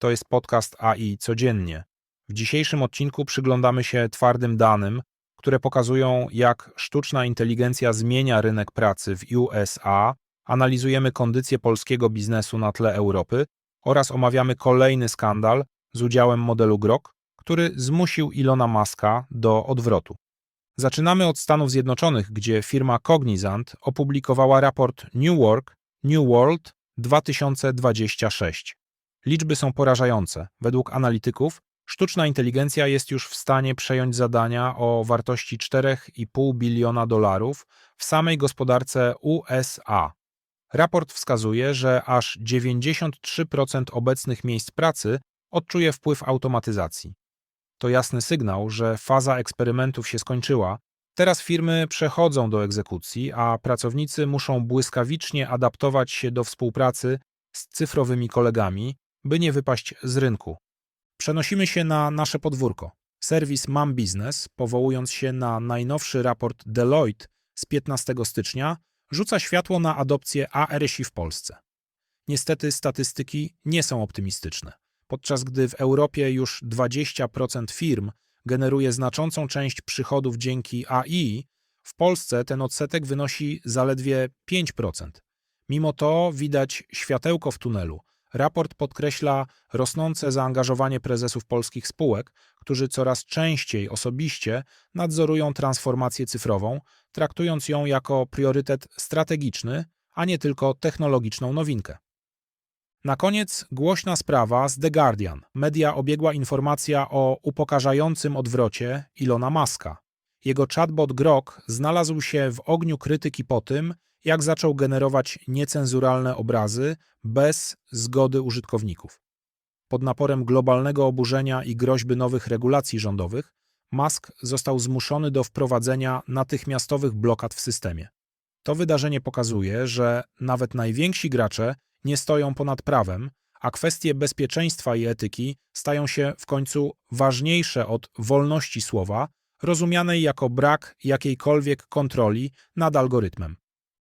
To jest podcast AI codziennie. W dzisiejszym odcinku przyglądamy się twardym danym, które pokazują, jak sztuczna inteligencja zmienia rynek pracy w USA, analizujemy kondycję polskiego biznesu na tle Europy oraz omawiamy kolejny skandal z udziałem modelu Grok, który zmusił Ilona Maska do odwrotu. Zaczynamy od Stanów Zjednoczonych, gdzie firma Cognizant opublikowała raport New Work, New World 2026. Liczby są porażające. Według analityków sztuczna inteligencja jest już w stanie przejąć zadania o wartości 4,5 biliona dolarów w samej gospodarce USA. Raport wskazuje, że aż 93% obecnych miejsc pracy odczuje wpływ automatyzacji. To jasny sygnał, że faza eksperymentów się skończyła. Teraz firmy przechodzą do egzekucji, a pracownicy muszą błyskawicznie adaptować się do współpracy z cyfrowymi kolegami, by nie wypaść z rynku. Przenosimy się na nasze podwórko. Serwis Mam Business, powołując się na najnowszy raport Deloitte z 15 stycznia, rzuca światło na adopcję ARSI w Polsce. Niestety statystyki nie są optymistyczne. Podczas gdy w Europie już 20% firm generuje znaczącą część przychodów dzięki AI, w Polsce ten odsetek wynosi zaledwie 5%. Mimo to widać światełko w tunelu. Raport podkreśla rosnące zaangażowanie prezesów polskich spółek, którzy coraz częściej osobiście nadzorują transformację cyfrową, traktując ją jako priorytet strategiczny, a nie tylko technologiczną nowinkę. Na koniec głośna sprawa z The Guardian. Media obiegła informacja o upokarzającym odwrocie Ilona Maska. Jego chatbot Grok znalazł się w ogniu krytyki po tym, jak zaczął generować niecenzuralne obrazy bez zgody użytkowników. Pod naporem globalnego oburzenia i groźby nowych regulacji rządowych, Musk został zmuszony do wprowadzenia natychmiastowych blokad w systemie. To wydarzenie pokazuje, że nawet najwięksi gracze nie stoją ponad prawem, a kwestie bezpieczeństwa i etyki stają się w końcu ważniejsze od wolności słowa, rozumianej jako brak jakiejkolwiek kontroli nad algorytmem.